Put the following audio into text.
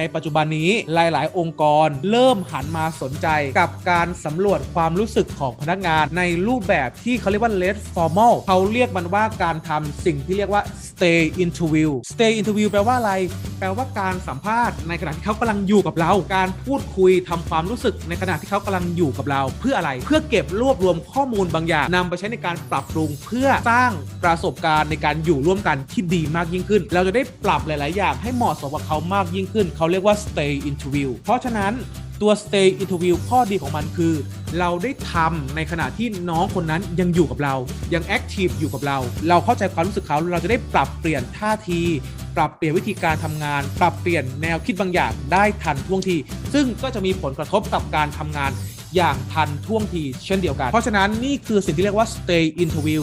ในปัจจุบันนี้หลาย ๆ องค์กรเริ่มหันมาสนใจกับการสำรวจความรู้สึกของพนักงานในรูปแบบที่เขาเรียกว่า less formal เขาเรียกมันว่าการทำสิ่งที่เรียกว่า stay interview stay interview แปลว่าอะไร แปลว่าการสัมภาษณ์ในขณะที่เขากำลังอยู่กับเรา การพูดคุยทำความรู้สึกในขณะที่เขากำลังอยู่กับเรา เพื่ออะไร เพื่อเก็บรวบรวมข้อมูลบางอย่างนำไปใช้ในการปรับปรุง เพื่อสร้างประสบการณ์ในการอยู่ร่วมกันที่ดีมากยิ่งขึ้น เราจะได้ปรับหลาย ๆ อย่างให้เหมาะสมกับเขามากยิ่งขึ้น เขาเรียกว่า stay interview เพราะฉะนั้น ตัว stay interview ข้อดีของมันคือ เราได้ทำในขณะที่น้องคนนั้นยังอยู่กับเรา ยัง active อยู่กับเรา เราเข้าใจความรู้สึกเขาเราจะได้ปรับเปลี่ยนท่าที ปรับเปลี่ยนวิธีการทำงาน ปรับเปลี่ยนแนวคิดบางอย่างได้ทันท่วงที ซึ่งก็จะมีผลกระทบกับการทำงานอย่างทันท่วงทีเช่นเดียวกัน เพราะฉะนั้นนี่คือสิ่งที่เรียกว่า stay interview